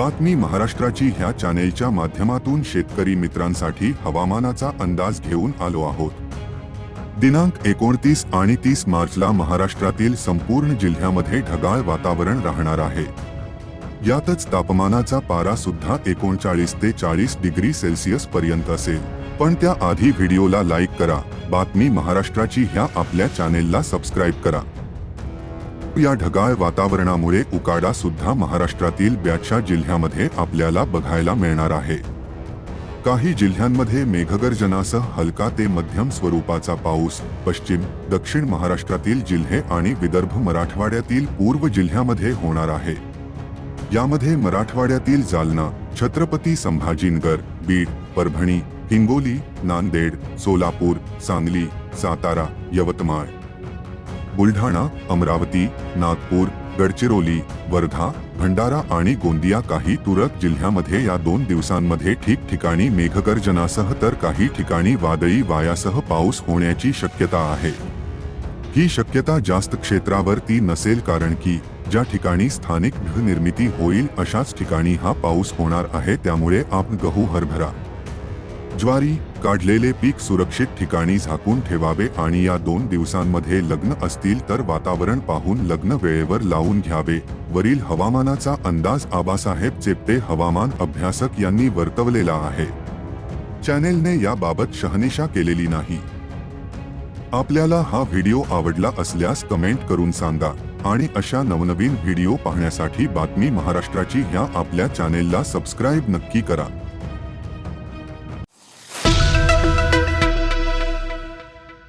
बातमी महाराष्ट्राची ह्या चॅनेलच्या माध्यमातून शेतकरी मित्रांसाठी हवामानाचा अंदाज घेऊन आलो आहोत. दिनांक एकोणतीस आणि तीस मार्चला महाराष्ट्रातील संपूर्ण जिल्ह्यामध्ये ढगाळ वातावरण राहणार आहे. यातच तापमानाचा पारा सुद्धा एकोणचाळीस ते चाळीस डिग्री सेल्सिअस पर्यंत असेल. पण त्या आधी व्हिडिओला लाईक करा. बातमी महाराष्ट्राची ह्या आपल्या चॅनेलला सबस्क्राईब करा. या ढगाळ वातावरणामुळे उकाडा सुद्धा महाराष्ट्रातील ब्याच्या जिल्ह्यामध्ये आपल्याला बघायला मिळणार आहे. काही जिल्ह्यांमध्ये मेघगर्जनासह हलका ते मध्यम स्वरूपाचा पाऊस पश्चिम दक्षिण महाराष्ट्रातील जिल्हे आणि विदर्भ मराठवाड्यातील पूर्व जिल्ह्यामध्ये होणार आहे. यामध्ये मराठवाड्यातील जालना छत्रपती संभाजीनगर बीड परभणी हिंगोली नांदेड सोलापूर सांगली सातारा यवतमाळ बुलढाणा, अमरावती, नागपूर, गडचिरोली, वर्धा, भंडारा आणि गोंदिया काही तुरळक जिल्ह्यामध्ये या दोन दिवसांमध्ये ठिकठिकाणी मेघगर्जनासह तर काही ठिकाणी वादळी वायासह पाऊस होण्याची शक्यता आहे. ही शक्यता जास्त क्षेत्रावरती नसेल कारण की, ज्या ठिकाणी स्थानिक निर्मिती होईल अशाच ठिकाणी हा पाऊस होणार आहे त्यामुळे आपण गहू हरभरा. ज्वारी काढलेले पीक सुरक्षित ठिकाणी झाकून ठेवावे आणि या दोन दिवसांमध्ये लग्न असतील तर वातावरण पाहून लग्न वेळेवर लावून घ्यावे. वरील हवामानाचा अंदाज आबासाहेब चेपटे हवामान अभ्यासक यांनी वर्तवलेला आहे. चॅनेलने याबाबत शहानिशा केलेली नाही. आपल्याला हा व्हिडिओ आवडला असल्यास कमेंट करून सांगा आणि अशा नवनवीन व्हिडिओ पाहण्यासाठी बातमी महाराष्ट्राची ह्या आपल्या चॅनेलला सबस्क्राईब नक्की करा.